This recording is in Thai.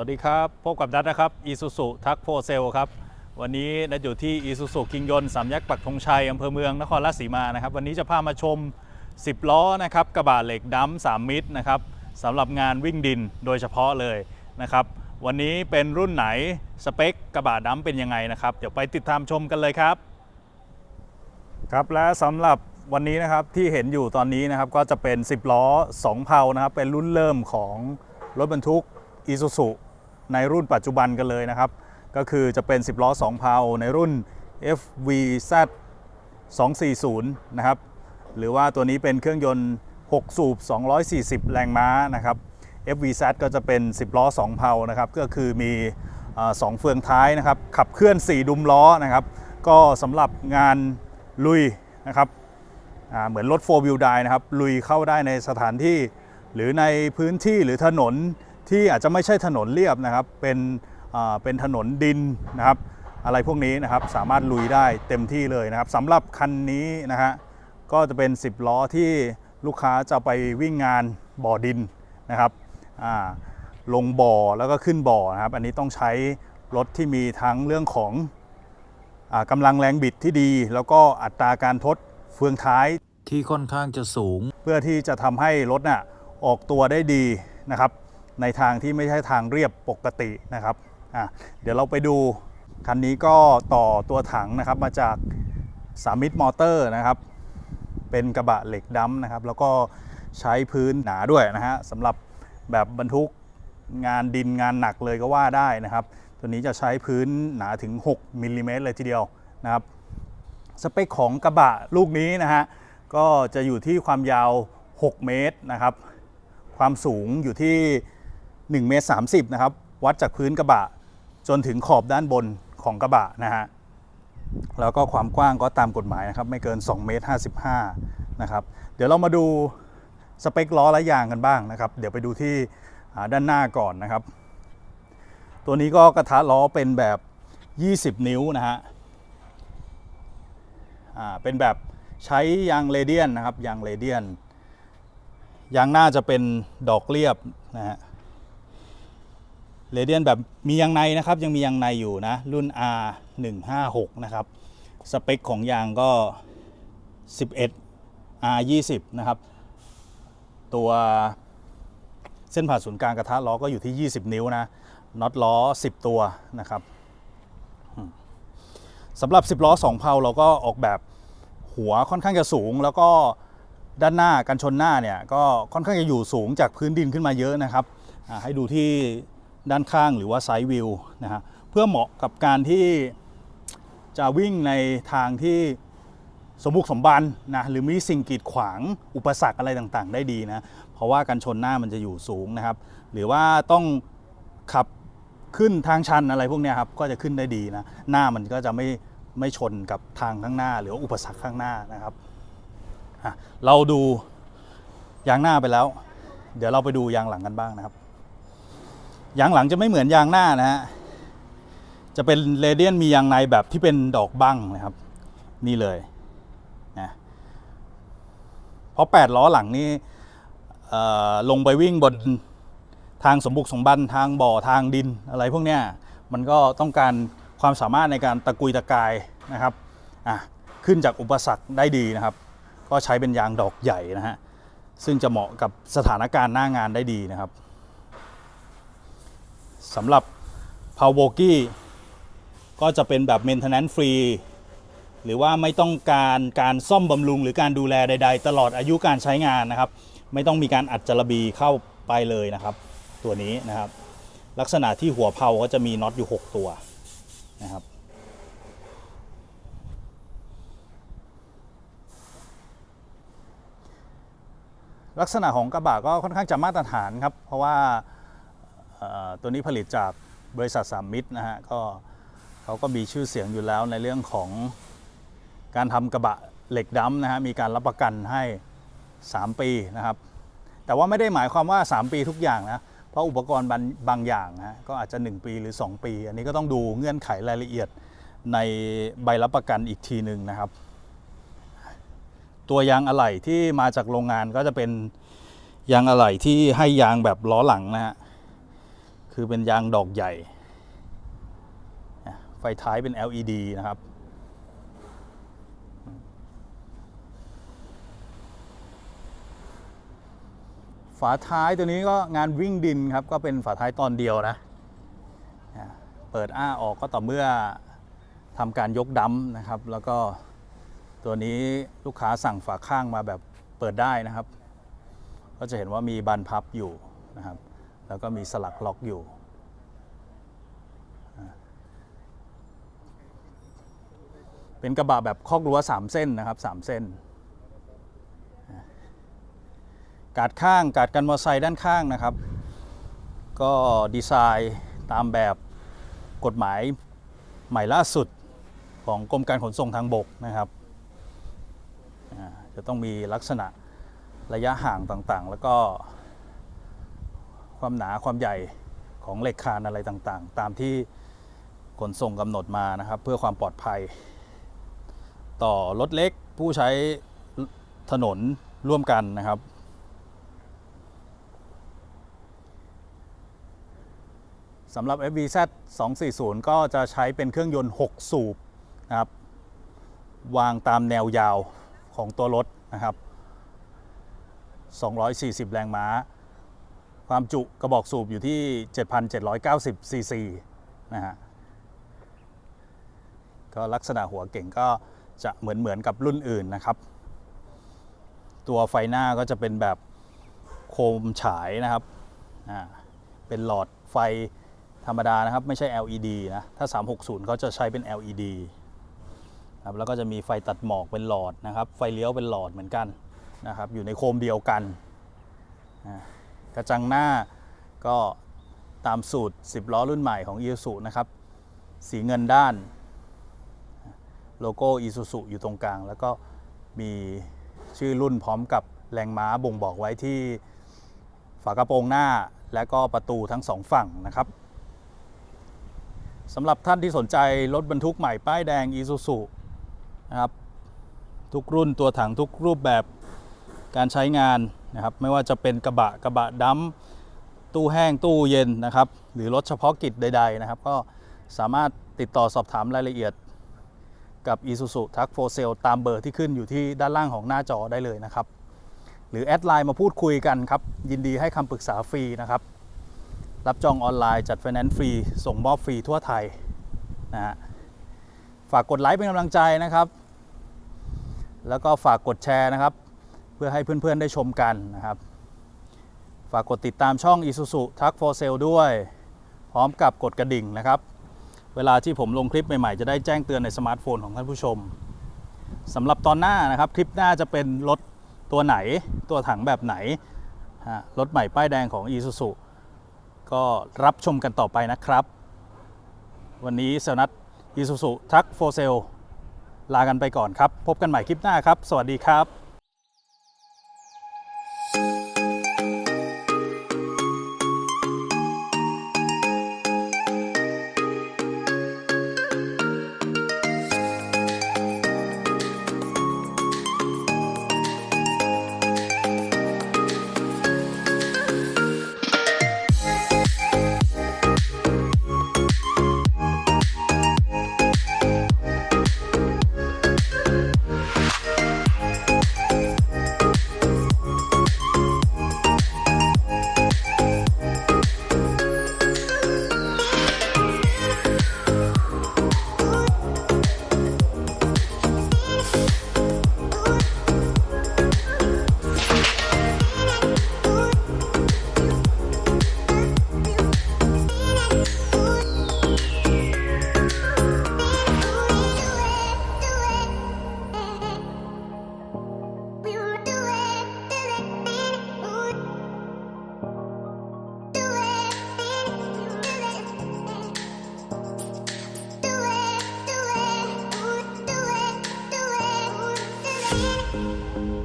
วัสดีครับ พบกับนัทนะครับอีซูซุทักโฟเซลครับ วันนี้นัทอยู่ที่อีซูซุคิงยนสามแยกปักธงชัยอำเภอเมืองนครราชสีมานะครับ วันนี้จะพามาชม 10 ล้อนะครับกระบะเหล็กดัมสามมิตรนะครับสำหรับงานวิ่งดินโดยเฉพาะเลยนะครับ วันนี้เป็นรุ่นไหนสเปคกระบะดัมเป็นยังไงนะครับ เดี๋ยวไปติดตามชมกันเลยครับ ครับและสำหรับวันนี้นะครับที่เห็นอยู่ตอนนี้นะครับก็จะเป็น 10 ล้อ 2 เพานะครับเป็นรุ่นเริ่มของรถบรรทุก i s u z u ในรุ่นปัจจุบันกันเลยนะครับ ก็คือจะเป็น 10 ล้อ 2 เพาในรุ่น FVZ 240 นะครับ หรือว่าตัวนี้เป็นเครื่องยนต์ 6 สูบ 240 แรงม้านะครับ FVZ ก็จะเป็น 10 ล้อ 2 เพานะครับ ก็คือมีอ่อสองเฟืองท้ายนะครับ ขับเคลื่อน 4 ดุมล้อนะครับ ก็สำหรับงานลุยนะครับเหมือนรถ 4 wheel drive นะครับ ลุยเข้าได้ในสถานที่ หรือในพื้นที่หรือถนน ที่อาจจะไม่ใช่ถนนเรียบนะครับ เป็นอ่าเป็นถนนดินนะครับ อะไรพวกนี้นะครับสามารถลุยได้เต็มที่เลยนะครับสำหรับคันนี้นะฮะก็จะเป็น 10 ล้อที่ลูกค้าจะไปวิ่งงานบ่อดินนะครับอ่าลงบ่อแล้วก็ขึ้นบ่อนะครับ อันนี้ต้องใช้รถที่มีทั้งเรื่องของอากำลังแรงบิดที่ดี แล้วก็อัตราการทดเฟืองท้ายที่ค่อนข้างจะสูง เพื่อที่จะทำให้รถน่ะออกตัวได้ดีนะครับ ในทางที่ไม่ใช่ทางเรียบปกตินะครับอะเดี๋ยวเราไปดู คันนี้ก็ต่อตัวถังนะครับมาจากสามิตมอเตอร์นะครับเป็นกระบะเหล็กดำนะครับ แล้วก็ใช้พื้นหนาด้วยนะฮะสำหรับแบบบรรทุกงานดินงานหนักเลยก็ว่าได้นะครับ ตัวนี้จะใช้พื้นหนาถึง 6มิลลิเมตรเลยทีเดียวนะครับสเปคของกระบะลูกนี้นะฮะก็จะอยู่ที่ความยาว 6 เมตรนะครับ ความสูงอยู่ที่ 1เมตร30นะครับวัดจากพื้นกระบะ จนถึงขอบด้านบนของกระบะนะฮะแล้วก็ความกว้างก็ตามกฎหมายนะครับไม่เกิน2เมตร55นะครับเดี๋ยวเรามาดูสเปคล้อและยางกันบ้างนะครับ เดี๋ยวไปดูที่ด้านหน้าก่อนนะครับ ตัวนี้ก็กระทะล้อเป็นแบบ 20 นิ้วนะฮะเป็นแบบใช้ยางเรเดียนนะครับยางเรเดียนยางหน้าจะเป็นดอกเรียบนะฮะ เรเดียนแบบมียางในนะครับยังมียางในอยู่นะ รุ่น R 1 5 6นะครับสเปคของยางก็ 11 R 20นะครับ ตัวเส้นผ่าศูนย์กลางกระทะล้อก็อยู่ที่ 20 นิ้วนะน็อตล้อ 10 ตัวนะครับสำหรับ 10 ล้อ 2 เพาเราก็ออกแบบหัวค่อนข้างจะสูง แล้วก็ด้านหน้ากันชนหน้าเนี่ยก็ค่อนข้างจะอยู่สูงจากพื้นดินขึ้นมาเยอะนะครับให้ดูที่ ด้านข้างหรือว่าไซด์วิวนะฮะเพื่อเหมาะกับการที่จะวิ่งในทางที่สมบุกสมบันนะหรือมีสิ่งกีดขวางอุปสรรคอะไรต่างๆ ได้ดีนะเพราะว่ากันชนหน้ามันจะอยู่สูงนะครับ หรือว่าต้องขับขึ้นทางชันอะไรพวกนี้ครับก็จะขึ้นได้ดีนะหน้ามันก็จะไม่ไม่ชนกับทางข้างหน้า หรืออุปสรรคข้างหน้านะครับเราดูยางหน้าไปแล้ว เดี๋ยวเราไปดูยางหลังกันบ้างนะครับ ยางหลังจะไม่เหมือนยางหน้านะฮะ จะเป็นเรเดียนมียางในแบบที่เป็นดอกบั้งนะครับ นี่เลยนะเพราะ 8 ล้อหลังนี่ลงไปวิ่งบนทางสมบุกสมบันทางบ่อทางดินอะไรพวกเนี้ยมันก็ต้องการความสามารถในการตะกุยตะกายนะครับอะขึ้นจากอุปสรรคได้ดีนะครับ ก็ใช้เป็นยางดอกใหญ่นะฮะซึ่งจะเหมาะกับสถานการณ์หน้างานได้ดีนะครับ สำหรับ p o w e r กี้ก็จะเป็นแบบ maintenance free หรือว่าไม่ต้องการการซ่อมบำรุง หรือการดูแลใด ๆ ตลอดอายุการใช้งานนะครับ ไม่ต้องมีการอัดจารบีเข้าไปเลยนะครับ ตัวนี้นะครับ ลักษณะที่หัวเพาก็จะมีน็อตอยู่ 6 ตัวนะครับลักษณะของกระบะก็ค่อนข้างจะมาตรฐานครับ เพราะว่า ตัวนี้ผลิตจากบริษัทสามมิตรนะฮะก็เขาก็มีชื่อเสียงอยู่แล้วในเรื่องของการทำกระบะเหล็กดำนะฮะมีการรับประกันให้ 3 ปีนะครับ แต่ว่าไม่ได้หมายความว่า 3 ปีทุกอย่างนะเพราะอุปกรณ์บางบางอย่างนะก็อาจจะ 1 ปีหรือ 2 ปี อันนี้ก็ต้องดูเงื่อนไขรายละเอียดในใบรับประกันอีกทีหนึ่งนะครับ ตัวยางอะไหล่ที่มาจากโรงงานก็จะเป็นยางอะไหล่ที่ให้ยางแบบล้อหลังนะฮะ คือเป็นยางดอกใหญ่ ไฟท้ายเป็น LED นะครับ ฝาท้ายตัวนี้ก็งานวิ่งดินครับ ก็เป็นฝาท้ายตอนเดียวนะ เปิดอ้าออกก็ต่อเมื่อทำการยกดัมนะครับ แล้วก็ตัวนี้ลูกค้าสั่งฝาข้างมาแบบเปิดได้นะครับ ก็จะเห็นว่ามีบานพับอยู่นะครับ แล้วก็มีสลักล็อกอยู่ เป็นกระบะแบบคอกรั้ว3 เส้นนะครับ3เส้น กาดข้างกาดกันมอเตอร์ไซค์ด้านข้างนะครับ ก็ดีไซน์ตามแบบกฎหมายใหม่ล่าสุดของกรมการขนส่งทางบกนะครับจะต้องมีลักษณะระยะห่างต่างๆ แล้วก็ ความหนาความใหญ่ของเหล็กคานอะไรต่างๆ ตามที่ขนส่งกำหนดมานะครับ เพื่อความปลอดภัย ต่อรถเล็กผู้ใช้ถนนร่วมกันนะครับ สำหรับ FVZ 240 ก็จะใช้เป็นเครื่องยนต์ 6 สูบนะครับ วางตามแนวยาวของตัวรถนะครับ 240 แรงม้า ความจุกระบอกสูบอยู่ที่ 7,790ซีซีนะฮะก็ลักษณะหัวเก่งก็จะเหมือนเหมือนกับรุ่นอื่นนะครับ ตัวไฟหน้าก็จะเป็นแบบโคมฉายนะครับเป็นหลอดไฟธรรมดานะครับ ไม่ใช่ LED นะ ถ้า 360เขาจะใช้เป็น LED ครับแล้วก็จะมีไฟตัดหมอกเป็นหลอดนะครับ ไฟเลี้ยวเป็นหลอดเหมือนกันนะครับ อยู่ในโคมเดียวกันอ่า กระจังหน้าก็ตามสูตร 10 ล้อรุ่นใหม่ของ Isuzu นะครับ สีเงินด้าน โลโก้ Isuzu อยู่ตรงกลาง แล้วก็มีชื่อรุ่นพร้อมกับแรงม้าบ่งบอกไว้ที่ฝากระโปรงหน้าและก็ประตูทั้งสองฝั่งนะครับสำหรับท่านที่สนใจรถบรรทุกใหม่ป้ายแดง Isuzu นะครับทุกรุ่นตัวถังทุกรูปแบบการใช้งาน นะครับไม่ว่าจะเป็นกระบะกระบะดัมตู้แห้งตู้เย็นนะครับ หรือรถเฉพาะกิจใด ๆ นะครับ ก็สามารถติดต่อสอบถามรายละเอียดกับ Isuzu t u c for Sale ตามเบอร์ที่ขึ้นอยู่ที่ด้านล่างของหน้าจอได้เลยนะครับ หรือแอดไลน์มาพูดคุยกันครับ ยินดีให้คำปรึกษาฟรีนะครับ รับจองออนไลน์จัดไฟแนนซ์ฟรี ส่งมอบฟรีทั่วไทยนะฮะฝากกดไลค์เป็นกำลังใจนะครับ แล้วก็ฝากกดแชร์นะครับ เพื่อให้เพื่อนๆได้ชมกันนะครับ ฝากกดติดตามช่อง Isuzu t u c for Sale ด้วย พร้อมกับกดกระดิ่งนะครับ เวลาที่ผมลงคลิปใหม่ๆ จะได้แจ้งเตือนในสมาร์ทโฟนของท่านผู้ชมสำหรับตอนหน้านะครับ คลิปหน้าจะเป็นรถตัวไหน ตัวถังแบบไหนรถใหม่ป้ายแดงของ Isuzu ก็รับชมกันต่อไปนะครับ วันนี้เซลนัท Isuzu ทักโฟเซลลากันไปก่อนครับ พบกันใหม่คลิปหน้าครับ สวัสดีครับ Yeah.